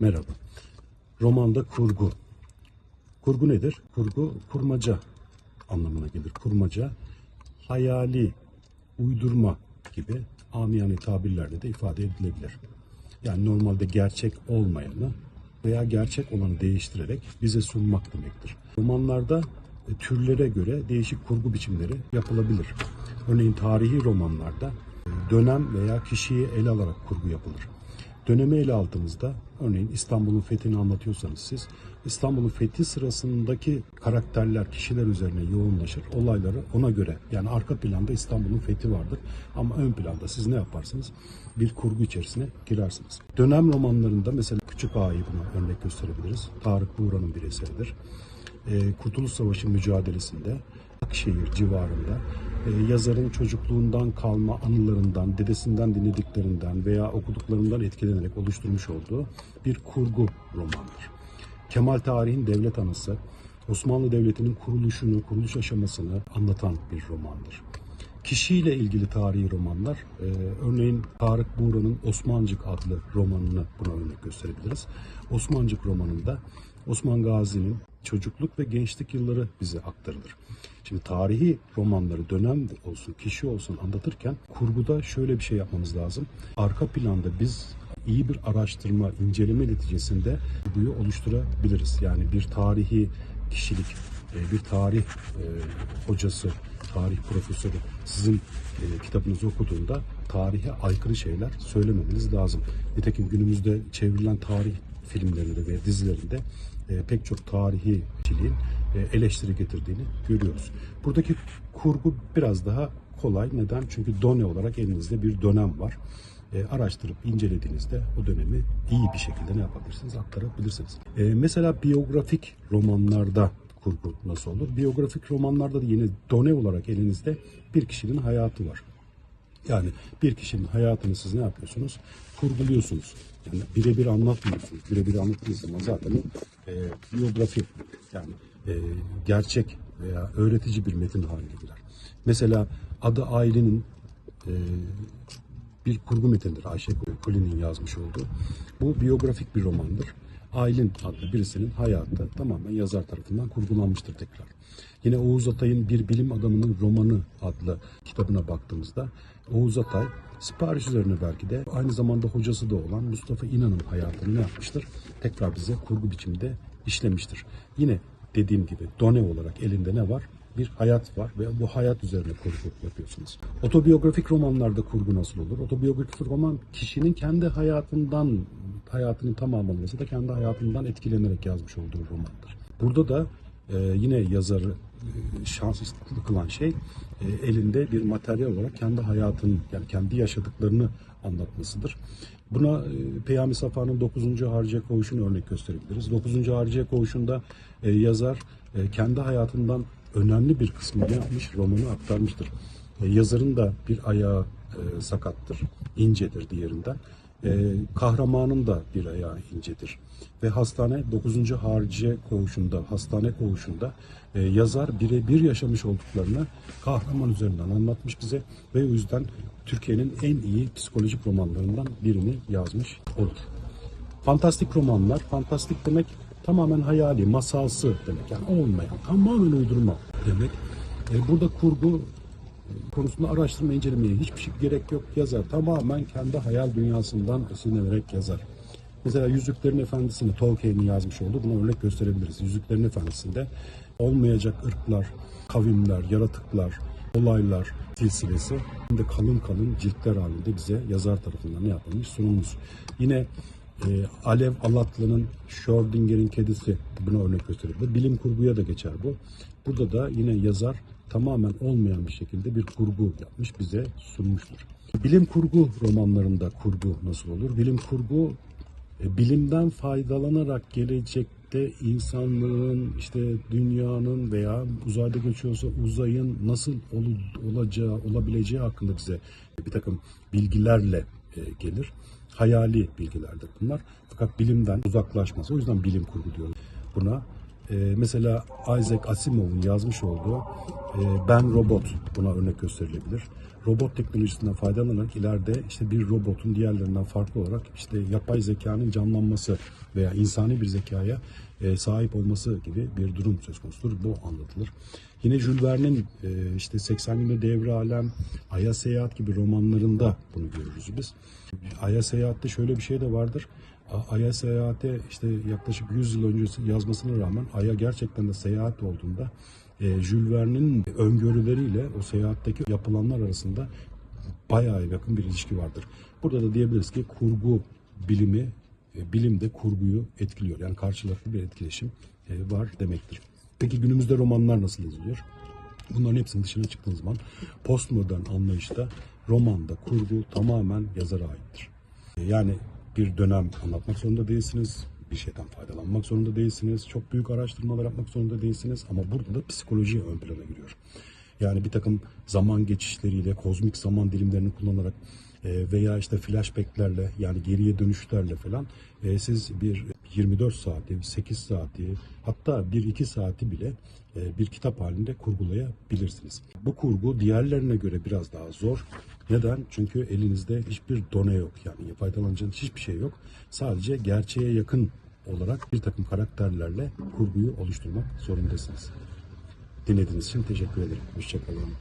Merhaba. Romanda kurgu. Kurgu nedir? Kurgu kurmaca anlamına gelir. Kurmaca hayali, uydurma gibi amiyane tabirlerle de ifade edilebilir. Yani normalde gerçek olmayanı veya gerçek olanı değiştirerek bize sunmak demektir. Romanlarda e, türlere göre değişik kurgu biçimleri yapılabilir. Örneğin tarihi romanlarda e, dönem veya kişiyi ele alarak kurgu yapılır. Dönemi ele aldığınızda örneğin İstanbul'un fethini anlatıyorsanız siz İstanbul'un fethi sırasındaki karakterler, kişiler üzerine yoğunlaşır. Olayları ona göre yani arka planda İstanbul'un fethi vardır ama ön planda siz ne yaparsınız? Bir kurgu içerisine girersiniz. Dönem romanlarında mesela Küçük Ağa'yı buna örnek gösterebiliriz. Tarık Buğra'nın bir eseridir. Ee, Kurtuluş Savaşı mücadelesinde Akşehir civarında e, yazarın çocukluğundan kalma anılarından, dedesinden dinlediklerinden veya okuduklarından etkilenerek oluşturmuş olduğu bir kurgu romandır. Kemal Tarih'in devlet anısı, Osmanlı Devleti'nin kuruluşunu, kuruluş aşamasını anlatan bir romandır. Kişiyle ilgili tarihi romanlar, e, örneğin Tarık Buğra'nın Osmancık adlı romanını buna örnek gösterebiliriz. Osmancık romanında Osman Gazi'nin çocukluk ve gençlik yılları bize aktarılır. Şimdi tarihi romanları dönem olsun, kişi olsun anlatırken kurguda şöyle bir şey yapmamız lazım. Arka planda biz iyi bir araştırma, inceleme neticesinde kurguyu oluşturabiliriz. Yani bir tarihi kişilik, e, bir tarih e, hocası, tarih profesörü sizin e, kitabınızı okuduğunda tarihe aykırı şeyler söylememeniz lazım. Nitekim günümüzde çevrilen tarih filmlerinde ve dizilerinde e, pek çok tarihi kişiliğin e, eleştiri getirdiğini görüyoruz. Buradaki kurgu biraz daha kolay. Neden? Çünkü done olarak elinizde bir dönem var. E, araştırıp incelediğinizde o dönemi iyi bir şekilde ne yapabilirsiniz? Aktarabilirsiniz. E, mesela biyografik romanlarda kurgu nasıl olur? Biyografik romanlarda da yine done olarak elinizde bir kişinin hayatı var. Yani bir kişinin hayatını siz ne yapıyorsunuz? Kurguluyorsunuz. Yani birebir anlatmıyorsunuz. Birebir anlattığınız zaman zaten e, biyografi yani e, gerçek veya öğretici bir metin haline gelir. Mesela adı ailenin e, bir kurgu metindir. Ayşe Kuli'nin yazmış olduğu. Bu biyografik bir romandır. Aylin adlı birisinin hayatı tamamen yazar tarafından kurgulanmıştır tekrar. Yine Oğuz Atay'ın Bir Bilim Adamının Romanı adlı kitabına baktığımızda Oğuz Atay sipariş üzerine belki de aynı zamanda hocası da olan Mustafa İnan'ın hayatını ne yapmıştır? Tekrar bize kurgu biçimde işlemiştir. Yine dediğim gibi done olarak elinde ne var? Bir hayat var ve bu hayat üzerine kurgu yapıyorsunuz. Otobiyografik romanlarda kurgu nasıl olur? Otobiyografik roman kişinin kendi hayatından, hayatının tamamı olmasa da kendi hayatından etkilenerek yazmış olduğu romandır. Burada da e, yine yazarı e, şanslı kılan şey e, elinde bir materyal olarak kendi hayatını yani kendi yaşadıklarını anlatmasıdır. Buna e, Peyami Safa'nın 9. Harciye Koğuşu'nu örnek gösterebiliriz. 9. Harciye Koğuşu'nda e, yazar e, kendi hayatından önemli bir kısmını yapmış, romanı aktarmıştır. E, yazarın da bir ayağı e, sakattır, incedir diğerinden. E, kahramanın da bir ayağı incedir. Ve hastane 9. Harciye Koğuşu'nda, hastane koğuşunda e, yazar birebir yaşamış olduklarını kahraman üzerinden anlatmış bize ve o yüzden Türkiye'nin en iyi psikolojik romanlarından birini yazmış olur. Fantastik romanlar, fantastik demek tamamen hayali, masalsı demek. Yani olmayan, tamamen uydurma demek. E, burada kurgu e, konusunda araştırma incelemeye hiçbir şey gerek yok. Yazar tamamen kendi hayal dünyasından esinlenerek yazar. Mesela Yüzüklerin Efendisi'ni Tolkien'in yazmış olduğu buna örnek gösterebiliriz. Yüzüklerin Efendisi'nde olmayacak ırklar, kavimler, yaratıklar, olaylar silsilesi hem de kalın kalın ciltler halinde bize yazar tarafından yapılmış sunulmuş. Yine e, Alev Alatlı'nın Schrödinger'in kedisi buna örnek gösterilir. Bilim kurguya da geçer bu. Burada da yine yazar tamamen olmayan bir şekilde bir kurgu yapmış bize sunmuştur. Bilim kurgu romanlarında kurgu nasıl olur? Bilim kurgu e, bilimden faydalanarak gelecekte insanlığın işte dünyanın veya uzayda geçiyorsa uzayın nasıl ol- olacağı olabileceği hakkında bize bir takım bilgilerle gelir. Hayali bilgilerdir bunlar. Fakat bilimden uzaklaşmaz. O yüzden bilim kurgu diyoruz buna. E, mesela Isaac Asimov'un yazmış olduğu e, Ben Robot buna örnek gösterilebilir. robot teknolojisinden faydalanarak ileride işte bir robotun diğerlerinden farklı olarak işte yapay zekanın canlanması veya insani bir zekaya e, sahip olması gibi bir durum söz konusudur. Bu anlatılır. Yine Jules Verne'in e, işte 80 günde devre alem, Ay'a seyahat gibi romanlarında bunu görürüz biz. Ay'a seyahatte şöyle bir şey de vardır. Ay'a seyahate işte yaklaşık 100 yıl öncesi yazmasına rağmen Ay'a gerçekten de seyahat olduğunda e, Jules Verne'in öngörüleriyle o seyahatteki yapılanlar arasında bayağı yakın bir ilişki vardır. Burada da diyebiliriz ki kurgu bilimi, e, bilim de kurguyu etkiliyor. Yani karşılıklı bir etkileşim e, var demektir. Peki günümüzde romanlar nasıl yazılıyor? Bunların hepsinin dışına çıktığınız zaman postmodern anlayışta romanda kurgu tamamen yazara aittir. E, Yani bir dönem anlatmak zorunda değilsiniz. Bir şeyden faydalanmak zorunda değilsiniz. Çok büyük araştırmalar yapmak zorunda değilsiniz. Ama burada da psikoloji ön plana giriyor. Yani bir takım zaman geçişleriyle, kozmik zaman dilimlerini kullanarak e, veya işte flashbacklerle yani geriye dönüşlerle falan e, siz bir 24 saati, 8 saati hatta 1-2 saati bile e, bir kitap halinde kurgulayabilirsiniz. Bu kurgu diğerlerine göre biraz daha zor. Neden? Çünkü elinizde hiçbir done yok. Yani faydalanacağınız hiçbir şey yok. Sadece gerçeğe yakın olarak bir takım karakterlerle kurguyu oluşturmak zorundasınız. Dinlediğiniz için teşekkür ederim. Hoşçakalın.